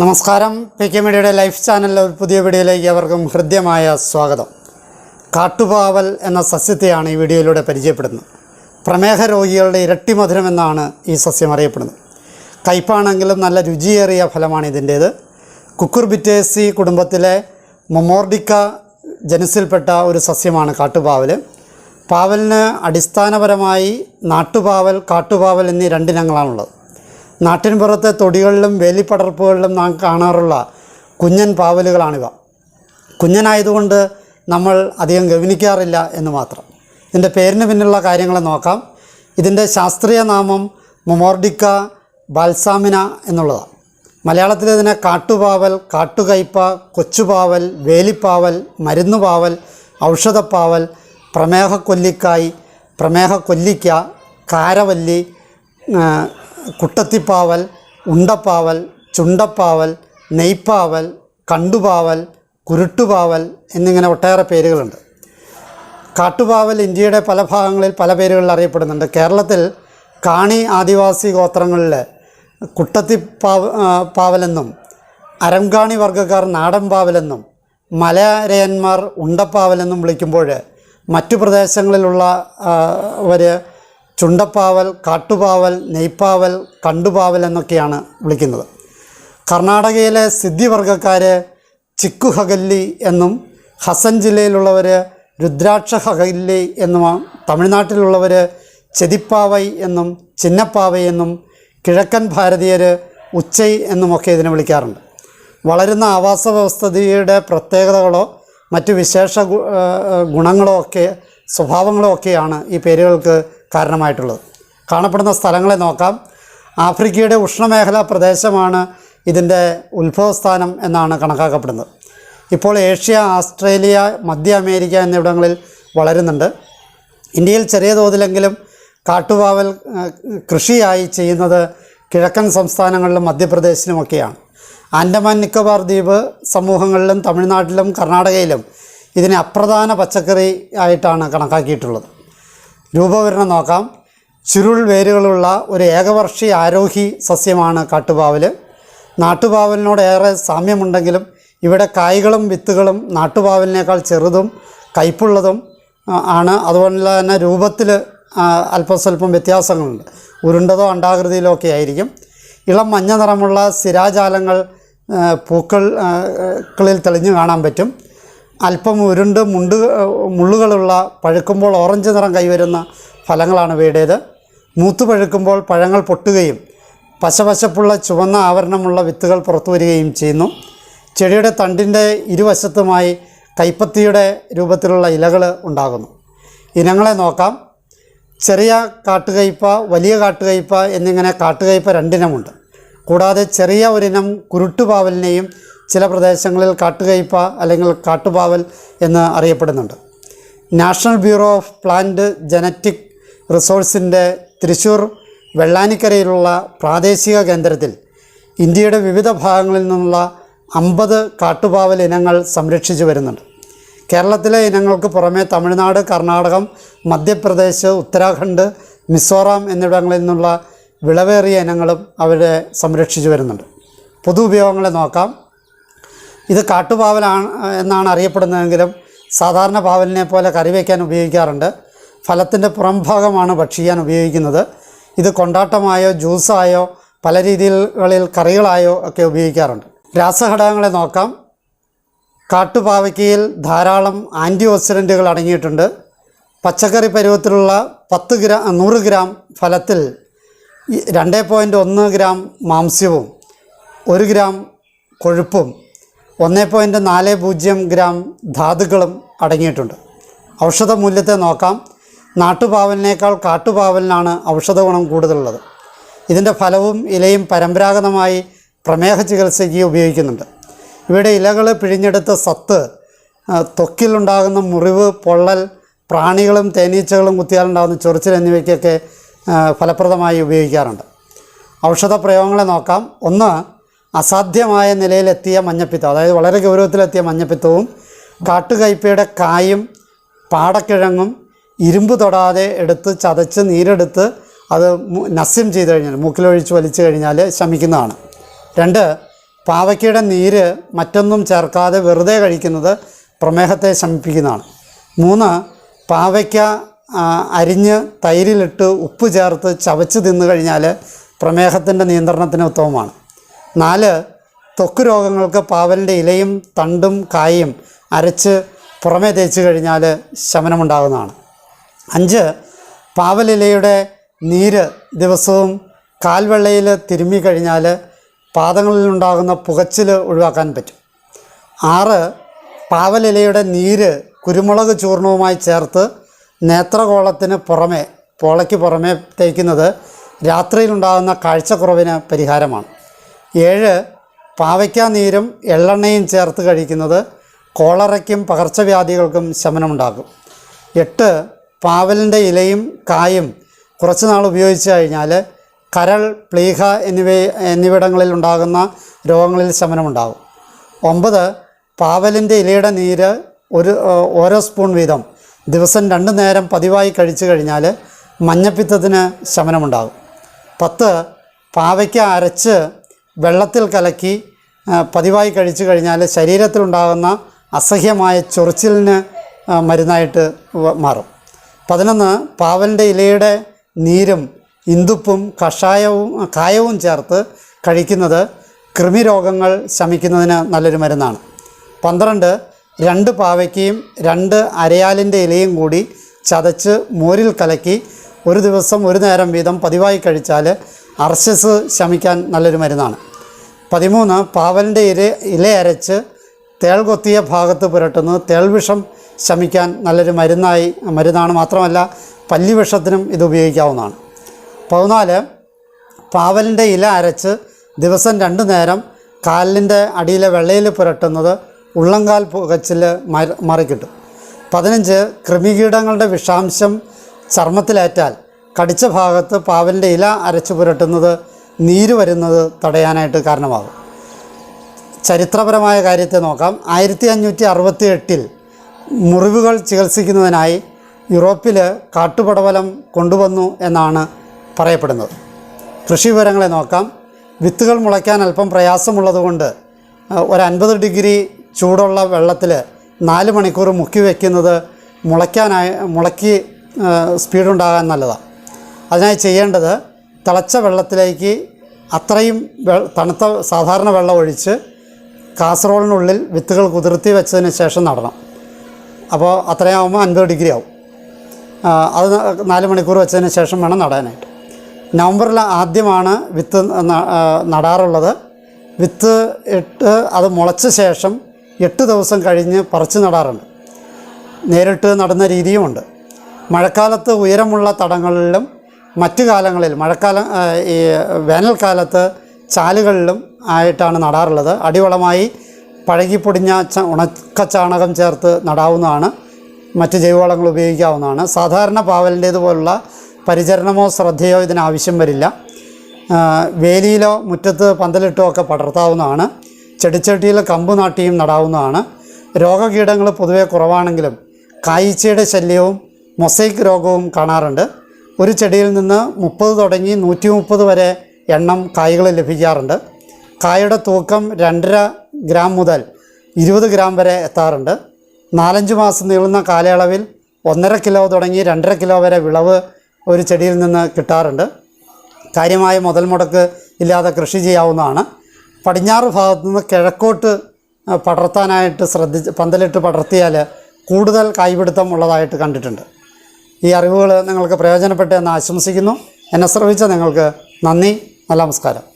നമസ്കാരം. P K മീഡിയയുടെ life ചാനലിലെ ഒരു പുതിയ വീഡിയോയിലേക്ക് അവർക്കും ഹൃദ്യമായ സ്വാഗതം. കാട്ടുപാവൽ എന്ന സസ്യത്തെയാണ് ഈ വീഡിയോയിലൂടെ പരിചയപ്പെടുന്നത്. പ്രമേഹ രോഗികളുടെ ഇരട്ടി മധുരം എന്നാണ് ഈ സസ്യം അറിയപ്പെടുന്നത്. കയ്പാണെങ്കിലും നല്ല രുചിയേറിയ ഫലമാണ് ഇതിന്റേത്. കുക്കുർബിറ്റേസി കുടുംബത്തിലെ മൊമോർഡിക്ക ജനുസിൽപ്പെട്ട ഒരു സസ്യമാണ് കാട്ടുപാവൽ. പാവലിന് അടിസ്ഥാനപരമായി നാട്ടുപാവൽ കാട്ടുപാവൽ എന്നീ രണ്ടിനങ്ങളാണുള്ളത് നാട്ടിൻപുറത്തെ തൊടികളിലും വേലിപ്പടർപ്പുകളിലും നാം കാണാറുള്ള കുഞ്ഞൻ പാവലുകളാണിവ. കുഞ്ഞനായതുകൊണ്ട് നമ്മൾ അധികം ഗവനിക്കാറില്ല എന്ന് മാത്രം. ഇതിന്റെ പേരിന് പിന്നിലുള്ള കാര്യങ്ങളെ നോക്കാം. ഇതിന്റെ ശാസ്ത്രീയ നാമം മൊമോർഡിക്ക ബാൽസാമിന എന്നുള്ളതാണ്. മലയാളത്തിൽ ഇതിനെ കാട്ടുപാവൽ കാട്ടുകയ്പ കൊച്ചുപാവൽ വേലിപ്പാവൽ മരുന്നുപാവൽ ഔഷധപ്പാവൽ പ്രമേഹക്കൊല്ലിക്കായ് പ്രമേഹക്കൊല്ലിക്ക കാരവല്ലി കുട്ടത്തിപ്പാവൽ ഉണ്ടപ്പാവൽ ചുണ്ടപ്പാവൽ നെയ്പ്പാവൽ കണ്ടുപാവൽ കുരുട്ടുപാവൽ എന്നിങ്ങനെ ഒട്ടേറെ പേരുകളുണ്ട്. കാട്ടുപാവൽ ഇന്ത്യയുടെ പല ഭാഗങ്ങളിൽ പല പേരുകളിൽ അറിയപ്പെടുന്നുണ്ട്. കേരളത്തിൽ കാണി ആദിവാസി ഗോത്രങ്ങളിൽ കുട്ടത്തിപ്പാവ ആ, പാവലെന്നും അരംകാണി വർഗക്കാർ നാടൻ പാവലെന്നും മലയരയന്മാർ ഉണ്ടപ്പാവലെന്നും വിളിക്കുമ്പോൾ മറ്റു പ്രദേശങ്ങളിലുള്ള വര് ചുണ്ടപ്പാവൽ കാട്ടുപാവൽ നെയ്പ്പാവൽ കണ്ടുപാവൽ എന്നൊക്കെയാണ് വിളിക്കുന്നത്. കർണാടകയിലെ സിദ്ധിവർഗക്കാർ ചിക്കു ഹഗല്ലി എന്നും ഹസൻ ജില്ലയിലുള്ളവർ രുദ്രാക്ഷ ഹഗല്ലി എന്നുമാണ് തമിഴ്നാട്ടിലുള്ളവർ ചെതിപ്പാവൈ എന്നും ചിന്നപ്പാവൈ എന്നും കിഴക്കൻ ഭാരതീയർ ഉച്ചൈ എന്നുമൊക്കെ ഇതിനെ വിളിക്കാറുണ്ട്. വളരുന്ന ആവാസ വ്യവസ്ഥയുടെ പ്രത്യേകതകളോ മറ്റു വിശേഷ ഗുണങ്ങളോ ഒക്കെ സ്വഭാവങ്ങളോ ഒക്കെയാണ് ഈ പേരുകൾക്ക് കാരണമായിട്ടുള്ളത്. കാണപ്പെടുന്ന സ്ഥലങ്ങളെ നോക്കാം. ആഫ്രിക്കയുടെ ഉഷ്ണമേഖലാ പ്രദേശമാണ് ഇതിന്റെ ഉത്ഭവസ്ഥാനം എന്നാണ് കണക്കാക്കപ്പെടുന്നത്. ഇപ്പോൾ ഏഷ്യ ആസ്ട്രേലിയ മധ്യ അമേരിക്ക എന്നിവിടങ്ങളിൽ വളരുന്നുണ്ട്. ഇന്ത്യയിൽ ചെറിയ തോതിലെങ്കിലും കാട്ടുപാവൽ കൃഷിയായി ചെയ്യുന്നത് കിഴക്കൻ സംസ്ഥാനങ്ങളിലും മധ്യപ്രദേശിലുമൊക്കെയാണ് ആൻഡമാൻ നിക്കോബാർ ദ്വീപ് സമൂഹങ്ങളിലും തമിഴ്നാട്ടിലും കർണാടകയിലും ഇതിനെ അപ്രധാന പച്ചക്കറി ആയിട്ടാണ് കണക്കാക്കിയിട്ടുള്ളത്. രൂപവിവരണം നോക്കാം. ചുരുൾ വേരുകളുള്ള ഒരു ഏകവർഷി ആരോഹി സസ്യമാണ് കാട്ടുപാവൽ നാട്ടുപാവലിനോട് ഏറെ സാമ്യമുണ്ടെങ്കിലും ഇവിടെ കായ്കളും വിത്തുകളും നാട്ടുപാവലിനേക്കാൾ ചെറുതും കയ്പുള്ളതും ആണ്. അതുപോലെ തന്നെ രൂപത്തിൽ അല്പസ്വല്പം വ്യത്യാസങ്ങളുണ്ട്. ഉരുണ്ടതോ അണ്ടാകൃതിയിലോ ഒക്കെ ആയിരിക്കും. ഇളം മഞ്ഞ നിറമുള്ള സ്ഥിരാജാലങ്ങൾ ആ, പൂക്കൾ ആ, കളിൽ തെളിഞ്ഞു കാണാൻ പറ്റും. അല്പം ഉരുണ്ട് മുണ്ട് മുള്ളുകളുള്ള പഴുക്കുമ്പോൾ ഓറഞ്ച് നിറം കൈവരുന്ന ഫലങ്ങളാണ് ഇവയുടേത്. മൂത്തു പഴുക്കുമ്പോൾ പഴങ്ങൾ പൊട്ടുകയും പശപശപ്പുള്ള ചുവന്ന ആവരണമുള്ള വിത്തുകൾ പുറത്തു വരികയും ചെയ്യുന്നു. ചെടിയുടെ തണ്ടിന്റെ ഇരുവശത്തുമായി കൈപ്പത്തിയുടെ രൂപത്തിലുള്ള ഇലകൾ ഉണ്ടാകുന്നു. ഇനങ്ങളെ നോക്കാം. ചെറിയ കാട്ടുകയ്പ വലിയ കാട്ടുകയ്പ എന്നിങ്ങനെ കാട്ടുകയ്പ രണ്ടിനമുണ്ട്. കൂടാതെ ചെറിയ ഒരിനം കുരുട്ടുപാവലിനെയും ചില പ്രദേശങ്ങളിൽ കാട്ടുകയ്പ അല്ലെങ്കിൽ കാട്ടുപാവൽ എന്ന് അറിയപ്പെടുന്നുണ്ട്. National bureau of plant genetic റിസോഴ്സിന്റെ Thrissur വെള്ളാനിക്കരയിലുള്ള പ്രാദേശിക കേന്ദ്രത്തിൽ ഇന്ത്യയുടെ വിവിധ ഭാഗങ്ങളിൽ നിന്നുള്ള അമ്പത് കാട്ടുപാവൽ ഇനങ്ങൾ സംരക്ഷിച്ചു വരുന്നുണ്ട്. കേരളത്തിലെ ഇനങ്ങൾക്ക് പുറമെ തമിഴ്നാട് കർണാടകം മധ്യപ്രദേശ് ഉത്തരാഖണ്ഡ് മിസോറാം എന്നിവിടങ്ങളിൽ നിന്നുള്ള വിളവേറിയ ഇനങ്ങളും അവരെ സംരക്ഷിച്ചു വരുന്നുണ്ട്. പൊതു ഉപയോഗങ്ങളെ നോക്കാം. ഇത് കാട്ടുപാവലാണ് എന്നാണ് അറിയപ്പെടുന്നതെങ്കിലും സാധാരണ പാവലിനെ പോലെ കറി വയ്ക്കാൻ ഉപയോഗിക്കാറുണ്ട്. ഫലത്തിന്റെ പുറംഭാഗമാണ് ഭക്ഷിക്കാൻ ഉപയോഗിക്കുന്നത്. ഇത് കൊണ്ടാട്ടമായോ ജ്യൂസായോ പല രീതികളിൽ കറികളായോ ഒക്കെ ഉപയോഗിക്കാറുണ്ട്. രാസഘടകങ്ങളെ നോക്കാം. കാട്ടുപാവയ്ക്കയിൽ ധാരാളം ആന്റി ഓക്സിഡന്റുകൾ അടങ്ങിയിട്ടുണ്ട്. പച്ചക്കറി പരുവത്തിലുള്ള പത്ത് ഗ്രാം നൂറ് ഗ്രാം ഫലത്തിൽ രണ്ട് പോയിന്റ് ഒന്ന് ഗ്രാം മാംസ്യവും ഒരു ഗ്രാം കൊഴുപ്പും ഒന്ന് പോയിന്റ് നാല് പൂജ്യം ഗ്രാം ധാതുക്കളും അടങ്ങിയിട്ടുണ്ട്. ഔഷധ മൂല്യത്തെ നോക്കാം. നാട്ടുപാവലിനേക്കാൾ കാട്ടുപാവലിനാണ് ഔഷധ ഗുണം കൂടുതലുള്ളത്. ഇതിന്റെ ഫലവും ഇലയും പരമ്പരാഗതമായി പ്രമേഹ ചികിത്സയ്ക്ക് ഉപയോഗിക്കുന്നുണ്ട്. ഇവിടെ ഇലകൾ പിഴിഞ്ഞെടുത്ത സത്ത് തൊക്കിലുണ്ടാകുന്ന മുറിവ് പൊള്ളൽ പ്രാണികളും തേനീച്ചകളും കുത്തിയാലുണ്ടാകുന്ന ചൊറിച്ചിൽ എന്നിവയ്ക്കൊക്കെ ഫലപ്രദമായി ഉപയോഗിക്കാറുണ്ട്. ഔഷധ പ്രയോഗങ്ങളെ നോക്കാം. ഒന്ന് അസാധ്യമായ നിലയിലെത്തിയ മഞ്ഞപ്പിത്തം അതായത് വളരെ ഗൗരവത്തിലെത്തിയ മഞ്ഞപ്പിത്തവും കാട്ടുകയ്പയുടെ കായും പാടക്കിഴങ്ങും ഇരുമ്പ് തൊടാതെ എടുത്ത് ചതച്ച് നീരെടുത്ത് അത് നസ്യം ചെയ്ത് കഴിഞ്ഞാൽ മൂക്കിലൊഴിച്ച് വലിച്ചു കഴിഞ്ഞാൽ ശമിക്കുന്നതാണ്. രണ്ട് പാവയ്ക്കയുടെ നീര് മറ്റൊന്നും ചേർക്കാതെ വെറുതെ കഴിക്കുന്നത് പ്രമേഹത്തെ ശമിപ്പിക്കുന്നതാണ്. മൂന്ന് പാവയ്ക്ക അരിഞ്ഞ് തൈരിലിട്ട് ഉപ്പ് ചേർത്ത് ചവച്ച് തിന്നു കഴിഞ്ഞാൽ പ്രമേഹത്തിന്റെ നിയന്ത്രണത്തിന് ഉത്തമമാണ്. നാല് ത്വക്ക് രോഗങ്ങൾക്ക് പാവലിന്റെ ഇലയും തണ്ടും കായയും അരച്ച് പുറമേ തേച്ച് കഴിഞ്ഞാൽ ശമനമുണ്ടാകുന്നതാണ്. അഞ്ച് പാവലിലയുടെ നീര് ദിവസവും കാൽവെള്ളയിൽ തിരുമ്മി കഴിഞ്ഞാൽ പാദങ്ങളിൽ ഉണ്ടാകുന്ന പുകച്ചിൽ ഒഴിവാക്കാൻ പറ്റും. ആറ് പാവലിലയുടെ നീര് കുരുമുളക് ചൂർണവുമായി ചേർത്ത് നേത്രകോളത്തിന് പുറമെ പോളയ്ക്ക് പുറമെ തേക്കുന്നത് രാത്രിയിലുണ്ടാകുന്ന കാഴ്ചക്കുറവിന് പരിഹാരമാണ്. ഏഴ് പാവയ്ക്ക നീരും എള്ളെണ്ണയും ചേർത്ത് കഴിക്കുന്നത് കോളറയ്ക്കും പകർച്ചവ്യാധികൾക്കും ശമനമുണ്ടാക്കും എട്ട് പാവലിന്റെ ഇലയും കായും കുറച്ച് നാൾ ഉപയോഗിച്ച് കഴിഞ്ഞാൽ കരൾ പ്ലീഹ എന്നിവ എന്നിവിടങ്ങളിൽ ഉണ്ടാകുന്ന രോഗങ്ങളിൽ ശമനമുണ്ടാകും. ഒമ്പത് പാവലിന്റെ ഇലയുടെ നീര് ഒരു ഓരോ സ്പൂൺ വീതം ദിവസം രണ്ട് നേരം പതിവായി കഴിച്ചു കഴിഞ്ഞാൽ മഞ്ഞപ്പിത്തത്തിന് ശമനമുണ്ടാകും. പത്ത് പാവയ്ക്ക അരച്ച് വെള്ളത്തിൽ കലക്കി പതിവായി കഴിച്ചു കഴിഞ്ഞാൽ ശരീരത്തിലുണ്ടാകുന്ന അസഹ്യമായ ചൊറിച്ചിലിന് മരുന്നായിട്ട് മാറും. പതിനൊന്ന് പാവലിന്റെ ഇലയുടെ നീരും ഇന്ദുപ്പും കഷായവും കായവും ചേർത്ത് കഴിക്കുന്നത് കൃമിരോഗങ്ങൾ ശമിക്കുന്നതിന് നല്ലൊരു മരുന്നാണ്. പന്ത്രണ്ട് രണ്ട് പാവയ്ക്കയും രണ്ട് അരയാലിന്റെ ഇലയും കൂടി ചതച്ച് മോരിൽ കലക്കി ഒരു ദിവസം ഒരു നേരം വീതം പതിവായി കഴിച്ചാൽ അർശസ് ശമിക്കാൻ നല്ലൊരു മരുന്നാണ്. പതിമൂന്ന് പാവലിന്റെ ഇല ഇല അരച്ച് തേൾ കൊത്തിയ ഭാഗത്ത് പുരട്ടുന്നത് തേൾവിഷം ശമിക്കാൻ നല്ലൊരു മരുന്നായി മരുന്നാണ് മാത്രമല്ല പല്ലിവിഷത്തിനും ഇത് ഉപയോഗിക്കാവുന്നതാണ്. പതിനാല് പാവലിന്റെ ഇല അരച്ച് ദിവസം രണ്ട് നേരം കാലിന്റെ അടിയിലെ വെള്ളയിൽ പുരട്ടുന്നത് ഉള്ളങ്കാൽ പുകച്ചിൽ മറിക്കിട്ടും. പതിനഞ്ച് കൃമികീടങ്ങളുടെ വിഷാംശം ചർമ്മത്തിലേറ്റാൽ കടിച്ച ഭാഗത്ത് പാവലിന്റെ ഇല അരച്ചു പുരട്ടുന്നത് നീര് വരുന്നത് തടയാനായിട്ട് കാരണമാകും. ചരിത്രപരമായ കാര്യത്തെ നോക്കാം. ആയിരത്തി അഞ്ഞൂറ്റി അറുപത്തി എട്ടിൽ മുറിവുകൾ ചികിത്സിക്കുന്നതിനായി യൂറോപ്പിൽ കാട്ടുപടവലം കൊണ്ടുവന്നു എന്നാണ് പറയപ്പെടുന്നത്. കൃഷി വിവരങ്ങളെ നോക്കാം. വിത്തുകൾ മുളയ്ക്കാൻ അല്പം പ്രയാസമുള്ളതുകൊണ്ട് ഒരു അൻപത് ഡിഗ്രി ചൂടുള്ള വെള്ളത്തിൽ നാല് മണിക്കൂർ മുക്കി വയ്ക്കുന്നത് മുളയ്ക്കാനായി മുളയ്ക്ക് ആ, സ്പീഡുണ്ടാകാൻ നല്ലതാണ് അതിനായി ചെയ്യേണ്ടത് തിളച്ച വെള്ളത്തിലേക്ക് അത്രയും തണുത്ത സാധാരണ വെള്ളം ഒഴിച്ച് കാസറോളിനുള്ളിൽ വിത്തുകൾ കുതിർത്തി വെച്ചതിന് ശേഷം നടണം. അപ്പോൾ അത്രയും ആകുമ്പോൾ അൻപത് ഡിഗ്രി ആവും അത് നാല് മണിക്കൂർ വെച്ചതിന് ശേഷം വേണം നടാനായിട്ട്. നവംബറിൽ ആദ്യമാണ് വിത്ത് നടാറുള്ളത്. വിത്ത് ഇട്ട് അത് മുളച്ച ശേഷം എട്ട് ദിവസം കഴിഞ്ഞ് പറിച്ച് നടാറുണ്ട്. നേരിട്ട് നടുന്ന രീതിയുമുണ്ട്. മഴക്കാലത്ത് ഉയരമുള്ള തടങ്ങളിലും മറ്റു കാലങ്ങളിൽ മഴക്കാലം ഈ വേനൽക്കാലത്ത് ചാലുകളിലും ആയിട്ടാണ് നടാറുള്ളത്. അടിവളമായി പഴകിപ്പൊടിഞ്ഞ ച ഉണക്ക ചാണകം ചേർത്ത് നടാവുന്നതാണ്. മറ്റ് ജൈവവളങ്ങൾ ഉപയോഗിക്കാവുന്നതാണ്. സാധാരണ പാവലിന്റേതുപോലുള്ള പരിചരണമോ ശ്രദ്ധയോ ഇതിനാവശ്യം വരില്ല. വേലിയിലോ മുറ്റത്ത് പന്തലിട്ടോ ഒക്കെ പടർത്താവുന്നതാണ്. ചെടിച്ചട്ടിയിൽ കമ്പ് നാട്ടിയും നടാവുന്നതാണ്. രോഗകീടങ്ങൾ പൊതുവെ കുറവാണെങ്കിലും കായ്ച്ചയുടെ ശല്യവും മൊസൈക്ക് രോഗവും കാണാറുണ്ട്. ഒരു ചെടിയിൽ നിന്ന് മുപ്പത് തുടങ്ങി നൂറ്റി മുപ്പത് വരെ എണ്ണം കായ്കൾ ലഭിക്കാറുണ്ട്. കായയുടെ തൂക്കം രണ്ടര ഗ്രാം മുതൽ ഇരുപത് ഗ്രാം വരെ എത്താറുണ്ട്. നാലഞ്ച് മാസം നീളുന്ന കാലയളവിൽ ഒന്നര കിലോ തുടങ്ങി രണ്ടര കിലോ വരെ വിളവ് ഒരു ചെടിയിൽ നിന്ന് കിട്ടാറുണ്ട്. കാര്യമായ മുതൽ മുടക്ക് ഇല്ലാതെ കൃഷി ചെയ്യാവുന്നതാണ്. പടിഞ്ഞാറ് ഭാഗത്തു നിന്ന് കിഴക്കോട്ട് പടർത്താനായിട്ട് ശ്രദ്ധിച്ച് പന്തലിട്ട് പടർത്തിയാൽ കൂടുതൽ കായ്പിടുത്തം ഉള്ളതായിട്ട് കണ്ടിട്ടുണ്ട്. ഈ അറിവുകൾ നിങ്ങൾക്ക് പ്രയോജനപ്പെട്ടെന്ന് ആശംസിക്കുന്നു. എന്നെ ശ്രമിച്ച നിങ്ങൾക്ക് നന്ദി. നമസ്കാരം.